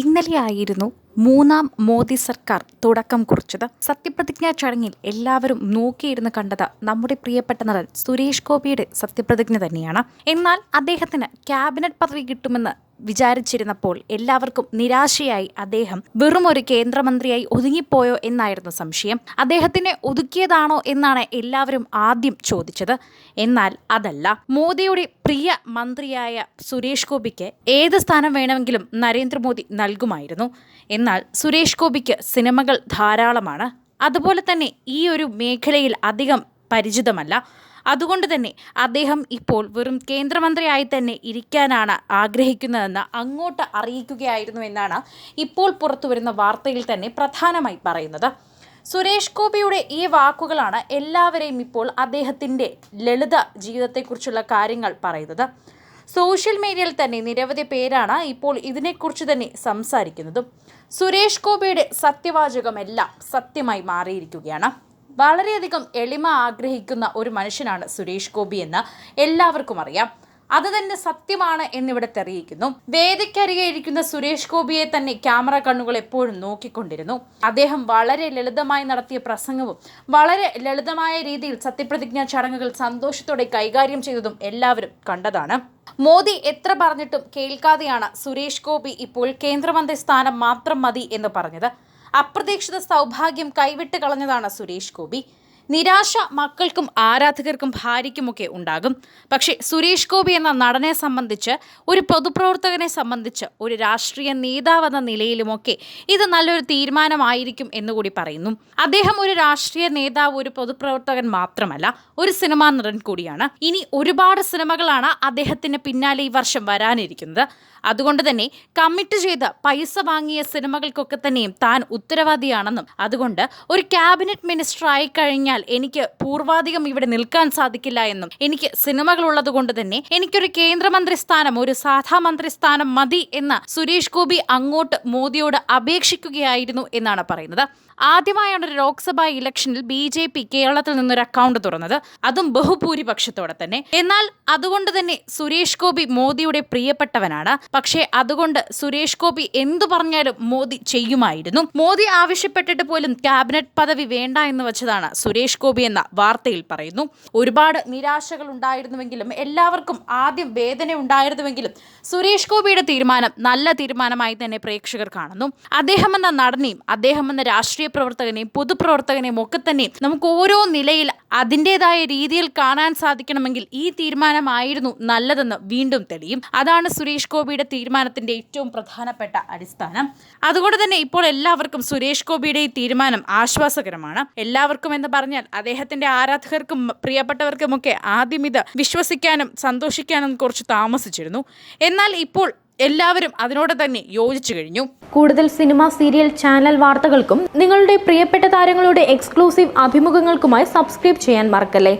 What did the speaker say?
ഇന്നലെയായിരുന്നു മൂന്നാം മോദി സർക്കാർ തുടക്കം കുറിച്ചത്. സത്യപ്രതിജ്ഞാ ചടങ്ങിൽ എല്ലാവരും നോക്കിയിരുന്ന് കണ്ടത് നമ്മുടെ പ്രിയപ്പെട്ട നടൻ സുരേഷ് ഗോപിയുടെ സത്യപ്രതിജ്ഞ തന്നെയാണ്. എന്നാൽ അദ്ദേഹത്തിന് ക്യാബിനറ്റ് പദവി കിട്ടുമെന്ന് വിചാരിച്ചിരുന്നപ്പോൾ എല്ലാവർക്കും നിരാശയായി അദ്ദേഹം വെറും ഒരു കേന്ദ്രമന്ത്രിയായി ഒതുങ്ങിപ്പോയോ എന്നായിരുന്നു സംശയം. അദ്ദേഹത്തിനെ ഒതുക്കിയതാണോ എന്നാണ് എല്ലാവരും ആദ്യം ചോദിച്ചത്. എന്നാൽ അതല്ല. മോദിയുടെ പ്രിയ മന്ത്രിയായ സുരേഷ് ഗോപിക്ക് ഏത് സ്ഥാനം വേണമെങ്കിലും നരേന്ദ്രമോദി നൽകുമായിരുന്നു. എന്നാൽ സുരേഷ് ഗോപിക്ക് സിനിമകൾ ധാരാളമാണ്. അതുപോലെ തന്നെ ഈ ഒരു മേഖലയിൽ അധികം പരിചിതമല്ല. അതുകൊണ്ട് തന്നെ അദ്ദേഹം ഇപ്പോൾ വെറും കേന്ദ്രമന്ത്രിയായി തന്നെ ഇരിക്കാനാണ് ആഗ്രഹിക്കുന്നതെന്ന് അങ്ങോട്ട് അറിയിക്കുകയായിരുന്നു എന്നാണ് ഇപ്പോൾ പുറത്തു വരുന്ന വാർത്തയിൽ തന്നെ പ്രധാനമായി പറയുന്നത്. സുരേഷ് ഗോപിയുടെ ഈ വാക്കുകളാണ് എല്ലാവരെയും ഇപ്പോൾ അദ്ദേഹത്തിന്റെ ലളിത ജീവിതത്തെക്കുറിച്ചുള്ള കാര്യങ്ങൾ പറയുന്നത്. സോഷ്യൽ മീഡിയയിൽ തന്നെ നിരവധി പേരാണ് ഇപ്പോൾ ഇതിനെക്കുറിച്ച് തന്നെ സംസാരിക്കുന്നതും. സുരേഷ് ഗോപിയുടെ സത്യവാചകമെല്ലാം സത്യമായി മാറിയിരിക്കുകയാണ്. വളരെയധികം എളിമ ആഗ്രഹിക്കുന്ന ഒരു മനുഷ്യനാണ് സുരേഷ് ഗോപി എന്ന് എല്ലാവർക്കും അറിയാം. അത് തന്നെ സത്യമാണ് എന്നിവിടെ തെളിയിക്കുന്നു വേദിക്കരികെ ഇരിക്കുന്ന സുരേഷ് ഗോപിയെ തന്നെ ക്യാമറ കണ്ണുകൾ എപ്പോഴും നോക്കിക്കൊണ്ടിരുന്നു. അദ്ദേഹം വളരെ ലളിതമായി നടത്തിയ പ്രസംഗവും വളരെ ലളിതമായ രീതിയിൽ സത്യപ്രതിജ്ഞാ ചടങ്ങുകൾ സന്തോഷത്തോടെ കൈകാര്യം ചെയ്തതും എല്ലാവരും കണ്ടതാണ്. മോദി എത്ര പറഞ്ഞിട്ടും കേൾക്കാതെയാണ് സുരേഷ് ഗോപി ഇപ്പോൾ കേന്ദ്രമന്ത്രി സ്ഥാനം മാത്രം മതി എന്ന് പറഞ്ഞത്. അപ്രതീക്ഷിത സൗഭാഗ്യം കൈവിട്ട് കളഞ്ഞതാണ് സുരേഷ് ഗോപി. നിരാശ മക്കൾക്കും ആരാധകർക്കും ഭാര്യയ്ക്കുമൊക്കെ ഉണ്ടാകും. പക്ഷേ സുരേഷ് ഗോപി എന്ന നടനെ സംബന്ധിച്ച് ഒരു പൊതുപ്രവർത്തകനെ സംബന്ധിച്ച് ഒരു രാഷ്ട്രീയ നേതാവെന്ന നിലയിലുമൊക്കെ ഇത് നല്ലൊരു തീരുമാനമായിരിക്കും എന്നുകൂടി പറയുന്നു. അദ്ദേഹം ഒരു രാഷ്ട്രീയ നേതാവ് ഒരു പൊതുപ്രവർത്തകൻ മാത്രമല്ല ഒരു സിനിമാ നടൻ കൂടിയാണ്. ഇനി ഒരുപാട് സിനിമകളാണ് അദ്ദേഹത്തിന് പിന്നാലെ ഈ വർഷം വരാനിരിക്കുന്നത്. അതുകൊണ്ട് തന്നെ കമ്മിറ്റ് ചെയ്ത് പൈസ വാങ്ങിയ സിനിമകൾക്കൊക്കെ തന്നെയും താൻ ഉത്തരവാദിയാണെന്നും അതുകൊണ്ട് ഒരു ക്യാബിനറ്റ് മിനിസ്റ്റർ ആയി കഴിഞ്ഞാൽ എനിക്ക് പൂർവാധികം ഇവിടെ നിൽക്കാൻ സാധിക്കില്ല എന്നും എനിക്ക് സിനിമകൾ ഉള്ളത് കൊണ്ട് തന്നെ എനിക്കൊരു കേന്ദ്രമന്ത്രി സ്ഥാനം ഒരു സാധാ മന്ത്രി സ്ഥാനം മതി എന്ന് സുരേഷ് ഗോപി അങ്ങോട്ട് മോദിയോട് അപേക്ഷിക്കുകയായിരുന്നു എന്നാണ് പറയുന്നത്. ആദ്യമായാണ് ഒരു ലോക്സഭാ ഇലക്ഷനിൽ ബി ജെ പി കേരളത്തിൽ നിന്നൊരു അക്കൗണ്ട് തുറന്നത്. അതും ബഹുഭൂരിപക്ഷത്തോടെ തന്നെ. എന്നാൽ അതുകൊണ്ട് തന്നെ സുരേഷ് ഗോപി മോദിയുടെ പ്രിയപ്പെട്ടവനാണ്. പക്ഷേ അതുകൊണ്ട് സുരേഷ് ഗോപി എന്തു പറഞ്ഞാലും മോദി ചെയ്യുമായിരുന്നു. മോദി ആവശ്യപ്പെട്ടിട്ട് പോലും ക്യാബിനറ്റ് പദവി വേണ്ട എന്ന് വെച്ചതാണ് സുരേഷ് ഗോപി എന്ന വാർത്തയിൽ പറയുന്നു. ഒരുപാട് നിരാശകൾ ഉണ്ടായിരുന്നുവെങ്കിലും എല്ലാവർക്കും ആദ്യം വേദന ഉണ്ടായിരുന്നുവെങ്കിലും സുരേഷ് ഗോപിയുടെ തീരുമാനം നല്ല തീരുമാനമായി തന്നെ പ്രേക്ഷകർ കാണുന്നു. അദ്ദേഹം എന്ന നടനെയും അദ്ദേഹം എന്ന രാഷ്ട്രീയ പ്രവർത്തകനെയും പൊതുപ്രവർത്തകനെയും ഒക്കെ തന്നെ നമുക്ക് ഓരോ നിലയിൽ അതിന്റെതായ രീതിയിൽ കാണാൻ സാധിക്കണമെങ്കിൽ ഈ തീരുമാനമായിരുന്നു നല്ലതെന്ന് വീണ്ടും തെളിയും. അതാണ് സുരേഷ് ഗോപിയുടെ തീരുമാനത്തിന്റെ ഏറ്റവും പ്രധാനപ്പെട്ട അടിസ്ഥാനം. അതുകൊണ്ട് തന്നെ ഇപ്പോൾ എല്ലാവർക്കും സുരേഷ് ഗോപിയുടെ ഈ തീരുമാനം ആശ്വാസകരമാണ്. എല്ലാവർക്കും എന്ന് പറഞ്ഞാൽ അദ്ദേഹത്തിന്റെ ആരാധകർക്കും പ്രിയപ്പെട്ടവർക്കുമൊക്കെ ആദ്യം ഇത് വിശ്വസിക്കാനും സന്തോഷിക്കാനും കുറച്ച് താമസിച്ചിരുന്നു. എന്നാൽ ഇപ്പോൾ എല്ലാവരും അതിനോട് തന്നെ യോജിച്ചു കഴിഞ്ഞു. കൂടുതൽ സിനിമ സീരിയൽ ചാനൽ വാർത്തകൾക്കും നിങ്ങളുടെ പ്രിയപ്പെട്ട താരങ്ങളുടെ എക്സ്ക്ലൂസീവ് അഭിമുഖങ്ങൾക്കുമായി സബ്സ്ക്രൈബ് ചെയ്യാൻ മറക്കല്ലേ?